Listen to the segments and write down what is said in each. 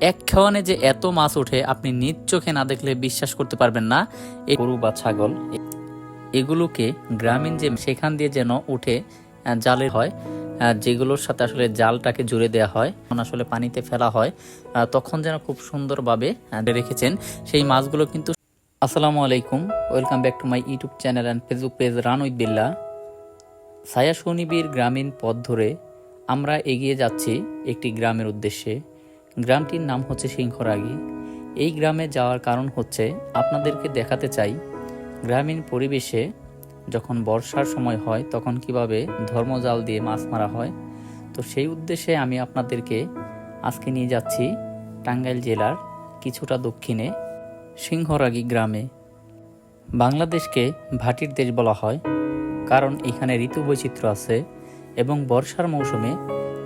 এক খাওয়ানে যে এত মাছ ওঠে, আপনি নিজ চোখে না দেখলে বিশ্বাস করতে পারবেন না। গরু বা ছাগল, এগুলোকে গ্রামীণ যে সেখান দিয়ে যেন উঠে জালের হয় যেগুলোর সাথে আসলে জালটাকে জুড়ে দেওয়া হয় আসলে পানিতে ফেলা হয় তখন যেন খুব সুন্দরভাবে রেখেছেন। সেই মাছগুলো কিন্তু আসসালামু আলাইকুম, welcome back to my YouTube channel and Facebook page run with Billa Chhaya Shonibir গ্রামীণ পথ ধরে আমরা এগিয়ে যাচ্ছি একটি গ্রামের উদ্দেশ্যে। গ্রামটির নাম হচ্ছে সিংহরাগি। এই গ্রামে যাওয়ার কারণ হচ্ছে আপনাদেরকে দেখাতে চাই, গ্রামীণ পরিবেশে যখন বর্ষার সময় হয় তখন কীভাবে ধর্মজাল দিয়ে মাছ মারা হয়। তো সেই উদ্দেশ্যে আমি আপনাদেরকে আজকে নিয়ে যাচ্ছি টাঙ্গাইল জেলার কিছুটা দক্ষিণে সিংহরাগি গ্রামে। বাংলাদেশকে ভাটির দেশ বলা হয়, কারণ এখানে ঋতু বৈচিত্র্য আছে এবং বর্ষার মৌসুমে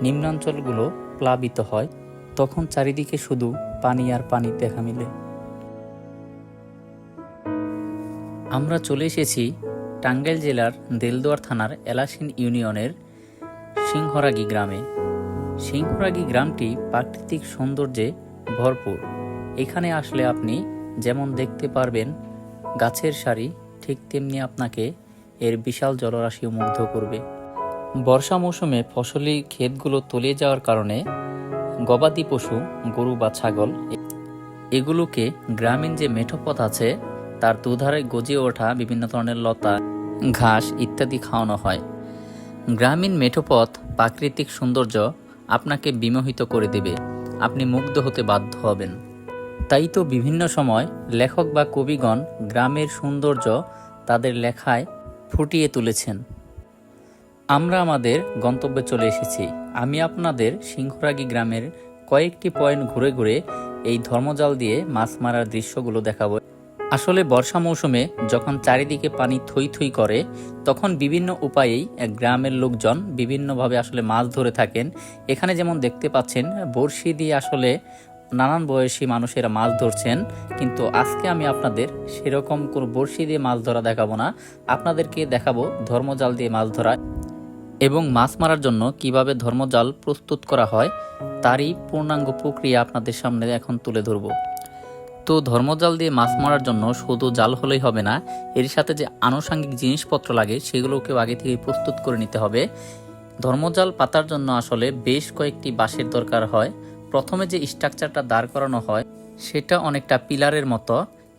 নিম্নাঞ্চলগুলো প্লাবিত হয়। তখন চারিদিকে শুধু পানি আর পানি দেখা মিলে। আমরা চলে এসেছি টাঙ্গাইল জেলার দেলদুয়ার থানার এলাসিন ইউনিয়নের সিংহরাগি গ্রামে। সিংহরাগি গ্রামটি প্রাকৃতিক সৌন্দর্যে ভরপুর। এখানে আসলে আপনি যেমন দেখতে পারবেন, গাছের সারি ঠিক তেমনি আপনাকে এর বিশাল জলরাশিও মুগ্ধ করবে। বর্ষা মৌসুমে ফসলি ক্ষেতগুলো তলিয়ে যাওয়ার কারণে গবাদি পশু, গরু বা ছাগল, এগুলোকে গ্রামীণ যে মেঠোপথ আছে, তার দুধারে গজিয়ে ওঠা বিভিন্ন ধরনের লতা, ঘাস ইত্যাদি খাওয়ানো হয়। গ্রামীণ মেঠোপথ প্রাকৃতিক সৌন্দর্য আপনাকে বিমোহিত করে দেবে। আপনি মুগ্ধ হতে বাধ্য হবেন। তাই তো বিভিন্ন সময় লেখক বা কবিগণ গ্রামের সৌন্দর্য তাদের লেখায় ফুটিয়ে তুলেছেন। আমরা আমাদের গন্তব্যে চলে এসেছি। আমি আপনাদের সিংহরাগি গ্রামের কয়েকটি পয়েন্ট ঘুরে ঘুরে এই ধর্মজাল দিয়ে মাছ মারার দৃশ্যগুলো দেখাবো। আসলে বর্ষা মৌসুমে যখন চারিদিকে পানি থই থই করে, তখন বিভিন্ন উপায়েই গ্রামের লোকজন বিভিন্নভাবে আসলে মাছ ধরে থাকেন। এখানে যেমন দেখতে পাচ্ছেন, বড়শি দিয়ে আসলে নানান বয়সী মানুষেরা মাছ ধরছেন। কিন্তু আজকে আমি আপনাদের সেরকম কোনো বড়শি দিয়ে মাছ ধরা দেখাবো না। আপনাদেরকে দেখাবো ধর্মজাল দিয়ে মাছ ধরা। এবং মাছ মারার জন্য কীভাবে ধর্মজাল প্রস্তুত করা হয়, তারই পূর্ণাঙ্গ প্রক্রিয়া আপনাদের সামনে এখন তুলে ধরব। তো ধর্মজাল দিয়ে মাছ মারার জন্য শুধু জাল হলেই হবে না, এর সাথে যে আনুষঙ্গিক জিনিসপত্র লাগে, সেগুলোকেও আগে থেকে প্রস্তুত করে নিতে হবে। ধর্মজাল পাতার জন্য আসলে বেশ কয়েকটি বাঁশের দরকার হয়। প্রথমে যে স্ট্রাকচারটা দাঁড় করানো হয়, সেটা অনেকটা পিলারের মতো।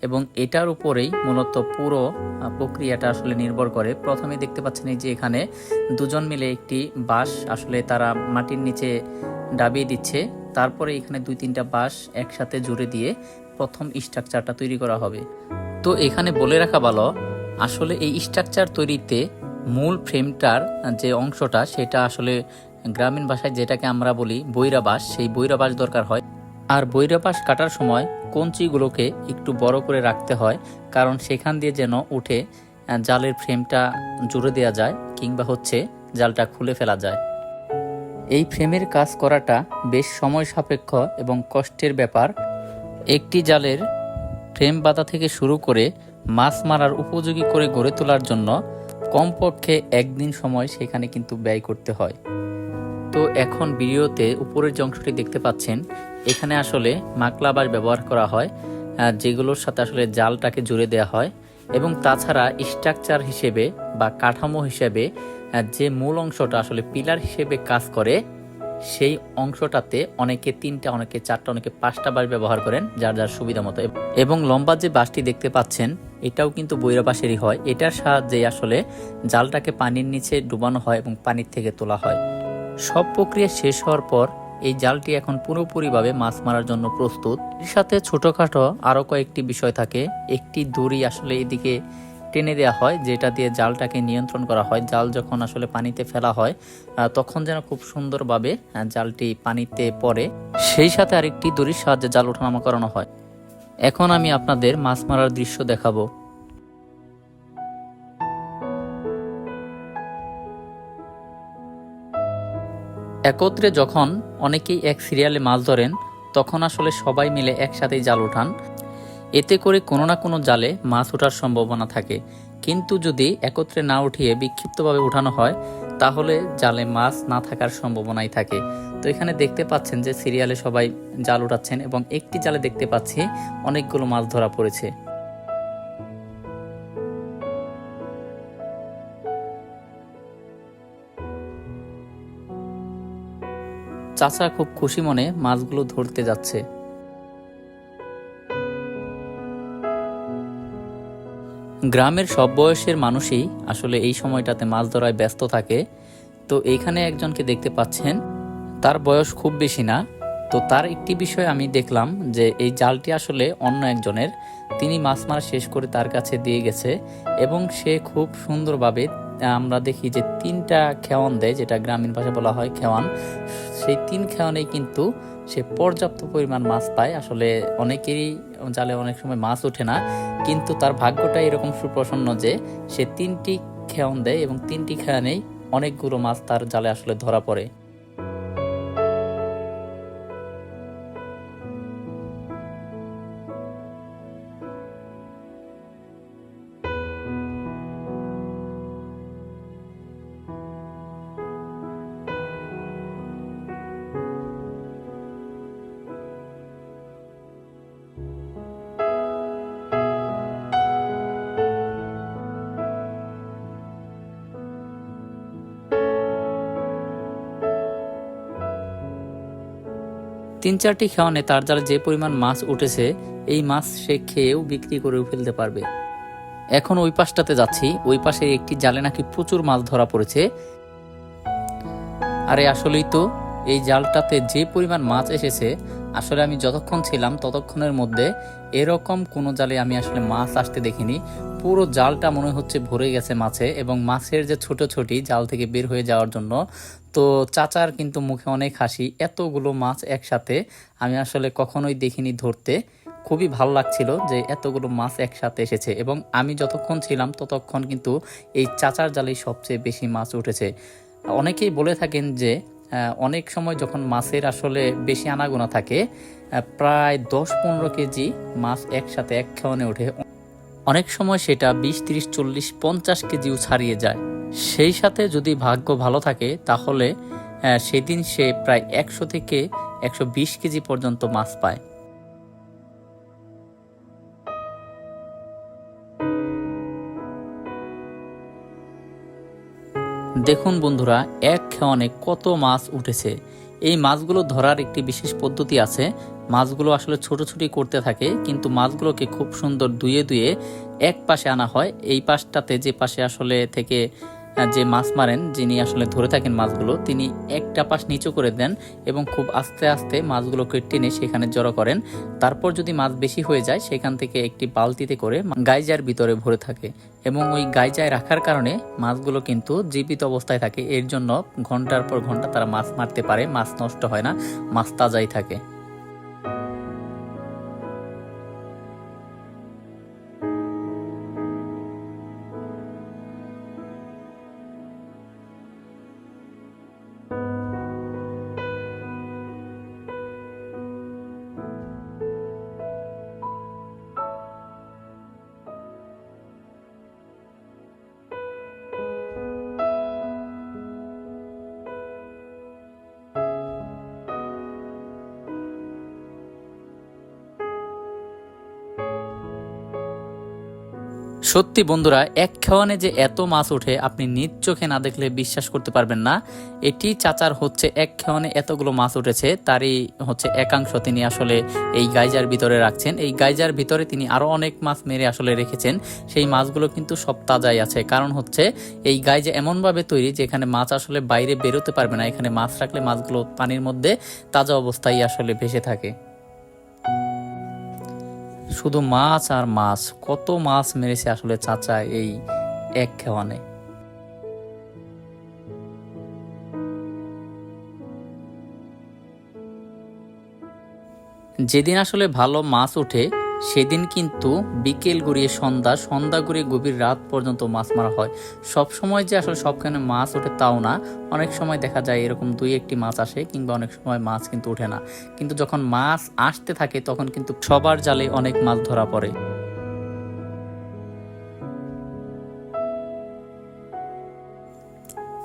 এবং এটার উপরেই মূলত পুরো প্রক্রিয়াটা আসলে নির্ভর করে। প্রথমে দেখতে পাচ্ছেন এই যে এখানে দুজন মিলে একটি বাঁশ আসলে তারা মাটির নিচে ডাবিয়ে দিচ্ছে। তারপরে এখানে দুই তিনটা বাঁশ একসাথে জুড়ে দিয়ে প্রথম স্ট্রাকচারটা তৈরি করা হবে। তো এখানে বলে রাখা ভালো, আসলে এই স্ট্রাকচার তৈরিতে মূল ফ্রেমটার যে অংশটা সেটা আসলে গ্রামীণ ভাষায় যেটাকে আমরা বলি বৈরা বাঁশ সেই বৈরা বাঁশ দরকার হয়। আর বৈরা বাঁশ কাটার সময় কঞ্চিগুলোকে একটু বড় করে রাখতে হয়, কারণ সেখান দিয়ে যেন উঠে জালের ফ্রেমটা জুড়ে দেওয়া যায় কিংবা হচ্ছে জালটা খুলে ফেলা যায়। এই ফ্রেমের কাজ করাটা বেশ সময় সাপেক্ষ এবং কষ্টের ব্যাপার। একটি জালের ফ্রেম বাঁধা থেকে শুরু করে মাছ মারার উপযোগী করে গড়ে তোলার জন্য কমপক্ষে একদিন সময় সেখানে কিন্তু ব্যয় করতে হয়। তো এখন ভিডিওতে উপরের যে অংশটি দেখতে পাচ্ছেন, এখানে আসলে মাকলা বাঁশ ব্যবহার করা হয় যেগুলোর সাথে আসলে জালটাকে জুড়ে দেওয়া হয় এবং তাছাড়া স্ট্রাকচার হিসেবে বা কাঠামো হিসেবে যে মূল অংশটা আসলে পিলার হিসেবে কাজ করে, সেই অংশটাতে অনেকে তিনটা, অনেকে চারটা, অনেকে পাঁচটা বাঁশ ব্যবহার করেন, যার যার সুবিধা মতো। এবং লম্বা যে বাঁশটি দেখতে পাচ্ছেন, এটাও কিন্তু বৈরা বাঁশেরই হয়। এটার সাহায্যে আসলে জালটাকে পানির নিচে ডুবানো হয় এবং পানির থেকে তোলা হয়। সব প্রক্রিয়া শেষ হওয়ার পর এই জালটি এখন পুরোপুরিভাবে মাছ মারার জন্য প্রস্তুত। এর সাথে ছোটোখাটো আরও কয়েকটি বিষয় থাকে। একটি দড়ি আসলে এদিকে টেনে দেওয়া হয়, যেটা দিয়ে জালটাকে নিয়ন্ত্রণ করা হয়। জাল যখন আসলে পানিতে ফেলা হয় তখন যেন খুব সুন্দরভাবে জালটি পানিতে পড়ে। সেই সাথে আরেকটি দড়ির সাহায্যে জাল ওঠানামা করানো হয়। এখন আমি আপনাদের মাছ মারার দৃশ্য দেখাবো। একত্রে যখন অনেকেই এক সিরিয়ালে মাছ ধরেন, তখন আসলে সবাই মিলে একসাথেই জাল ওঠান। এতে করে কোনো না কোনো জালে মাছ ওঠার সম্ভাবনা থাকে। কিন্তু যদি একত্রে না উঠিয়ে বিক্ষিপ্তভাবে উঠানো হয়, তাহলে জালে মাছ না থাকার সম্ভাবনাই থাকে। তো এখানে দেখতে পাচ্ছেন যে সিরিয়ালে সবাই জাল উঠাচ্ছেন এবং একটি জালে দেখতে পাচ্ছি অনেকগুলো মাছ ধরা পড়েছে। চাচা খুব খুশি মনে মাছগুলো ধরতে যাচ্ছে। গ্রামের সব বয়সের মানুষই আসলে এই সময়টাতে মাছ ধরায় ব্যস্ত থাকে। তো এইখানে একজনকে দেখতে পাচ্ছেন। তার বয়স খুব বেশি না। তো তার একটি বিষয় আমি দেখলাম যে এই জালটি আসলে অন্য একজনের। তিনি মাছ মারা শেষ করে তার কাছে দিয়ে গেছে এবং সে খুব সুন্দরভাবে আমরা দেখি যে তিনটা খেওয়ান দেয়, যেটা গ্রামীণ ভাষায় বলা হয় খেওয়ান। সেই তিন খেওয়ানেই কিন্তু সে পর্যাপ্ত পরিমাণ মাছ পায়। আসলে অনেকেরই জালে অনেক সময় মাছ ওঠে না। কিন্তু তার ভাগ্যটা এরকম সুপ্রসন্ন যে সে তিনটি খেওয়ান দেয় এবং তিনটি খেয়ানেই অনেকগুলো মাছ তার জালে আসলে ধরা পড়ে। তিন চারটি খাওয়ানে তার জালে যে পরিমাণ মাছ উঠেছে, এই মাছ সে খেয়েও বিক্রি করেও ফেলতে পারবে। এখন ওই পাশটাতে যাচ্ছি। ওই পাশে একটি জালে নাকি প্রচুর মাছ ধরা পড়েছে। আরে আসলেই তো, এই জালটাতে যে পরিমাণ মাছ এসেছে আসলে আমি যতক্ষণ ছিলাম, ততক্ষণের মধ্যে এরকম কোনো জালে আমি আসলে মাছ আসতে দেখিনি। পুরো জালটা মনে হচ্ছে ভরে গেছে মাছে এবং মাছের যে ছোট ছোটি জাল থেকে বের হয়ে যাওয়ার জন্য। তো চাচার কিন্তু মুখে অনেক হাসি। এতগুলো মাছ একসাথে আমি আসলে কখনোই দেখিনি ধরতে। খুবই ভালো লাগছিল যে এতগুলো মাছ একসাথে এসেছে এবং আমি যতক্ষণ ছিলাম, ততক্ষণ কিন্তু এই চাচার জালেই সবচেয়ে বেশি মাছ উঠেছে। অনেকেই বলে থাকেন যে অনেক সময় যখন মাছের আসলে বেশি আনাগোনা থাকে প্রায় দশ পনেরো কেজি মাছ একসাথে এক খাওয়ানে ওঠে। অনেক সময় সেটা বিশ, তিরিশ, চল্লিশ, পঞ্চাশ কেজিও ছাড়িয়ে যায়। সেই সাথে যদি ভাগ্য ভালো থাকে, তাহলে সেদিন সে প্রায় একশো থেকে একশো বিশ কেজি পর্যন্ত মাছ পায়। দেখুন বন্ধুরা, এক খেওয়ানে কত মাছ উঠেছে। এই মাছগুলো ধরার একটি বিশেষ পদ্ধতি আছে। মাছগুলো আসলে ছোট ছুটি করতে থাকে, কিন্তু মাছগুলোকে খুব সুন্দর দুয়ে দুয়ে এক পাশে আনা হয়। এই পাশটাতে যে পাশে আসলে থেকে যে মাছ মারেন, যিনি আসলে ধরে থাকেন মাছগুলো, তিনি একটা পাশ নিচু করে দেন এবং খুব আস্তে আস্তে মাছগুলোকে টেনে সেখানে জড়ো করেন। তারপর যদি মাছ বেশি হয়ে যায়, সেখান থেকে একটি বালতিতে করে গাইজার ভিতরে ভরে থাকে এবং ওই গাইজায় রাখার কারণে মাছগুলো কিন্তু জীবিত অবস্থায় থাকে। এর জন্য ঘণ্টার পর ঘণ্টা তারা মাছ মারতে পারে, মাছ নষ্ট হয় না, মাছ তাজাই থাকে। সত্যি বন্ধুরা, এক খেওয়ানে যে এত মাছ ওঠে, আপনি নিজ চোখে না দেখলে বিশ্বাস করতে পারবেন না। এটি চাচার হচ্ছে এক খেওয়ানে এতগুলো মাছ উঠেছে, তারই হচ্ছে একাংশ তিনি আসলে এই গাইজার ভিতরে রাখছেন। এই গাইজার ভিতরে তিনি আরও অনেক মাছ মেরে আসলে রেখেছেন। সেই মাছগুলো কিন্তু সব তাজাই আছে। কারণ হচ্ছে, এই গাইজা এমনভাবে তৈরি যেখানে মাছ আসলে বাইরে বেরোতে পারবে না, এখানে মাছ রাখলে মাছগুলো পানির মধ্যে তাজা অবস্থায় আসলে ভেসে থাকে। শুধু মাছ আর মাছ, কত মাছ মেরেছে আসলে চাচা এই এক খেওয়ানে। যেদিন আসলে ভালো মাছ ওঠে সেদিন কিন্তু বিকেল গড়িয়ে সন্ধ্যা সন্ধ্যা গড়িয়ে গভীর রাত পর্যন্ত মাছ মারা হয়। সব সময় যে আসলে সবখানে মাছ ওঠে তাও না। অনেক সময় দেখা যায় এরকম দুই একটি মাছ আসে কিংবা অনেক সময় মাছ কিন্তু ওঠে না। কিন্তু যখন মাছ আসতে থাকে তখন কিন্তু সবার জালে অনেক মাছ ধরা পড়ে।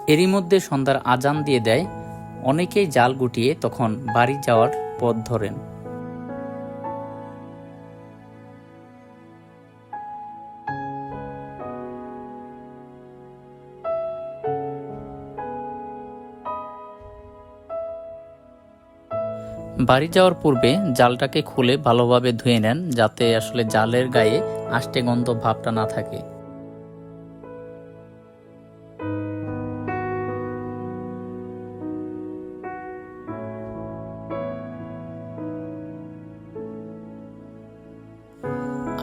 এরই মধ্যে সন্ধ্যার আজান দিয়ে দেয়, অনেকেই জাল গুটিয়ে তখন বাড়ি যাওয়ার পথ ধরেন। বাড়ি যাওয়ার পূর্বে জালটাকে খুলে ভালোভাবে ধুয়ে নেন যাতে আসলে জালের গায়ে আষ্টে গন্ধ ভাবটা না থাকে।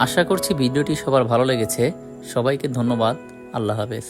আশা করছি ভিডিওটি সবার ভালো লেগেছে। সবাইকে ধন্যবাদ। আল্লাহ হাফেজ।